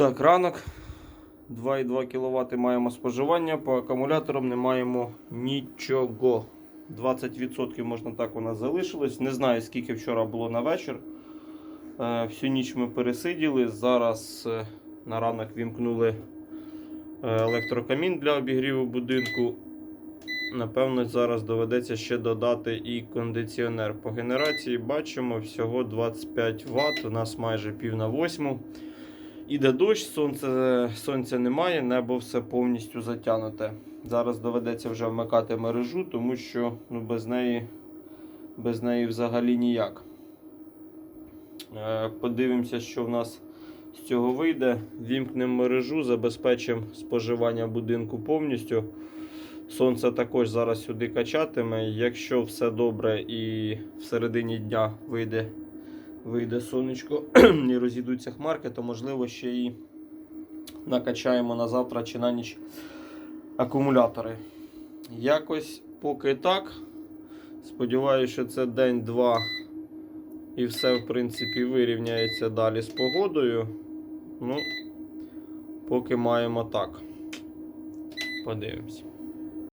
Так, ранок. 2,2 кВт маємо споживання, по акумуляторам не маємо нічого. 20% можна так у нас залишилось. Не знаю, скільки вчора було на вечір. Е, Всю ніч ми пересиділи. Зараз е, на ранок вімкнули е, електрокамін для обігріву будинку. Напевно, зараз доведеться ще додати і кондиціонер. По генерації бачимо всього 25 Вт. У нас майже пів на восьму. Іде дощ, сонце, сонця немає, небо все повністю затягнуте. Зараз доведеться вже вмикати мережу, тому що ну, без, неї, без неї взагалі ніяк. Е, Подивимося, що в нас з цього вийде. Вімкнемо мережу, забезпечимо споживання будинку повністю. Сонце також зараз сюди качатиме. Якщо все добре і в середині дня вийде, вийде сонечко і розійдуться хмарки, то можливо ще і накачаємо на завтра чи на ніч акумулятори. Якось поки так. Сподіваюся, що це день-два і все, в принципі, вирівняється далі з погодою. Ну, поки маємо так. Подивимось.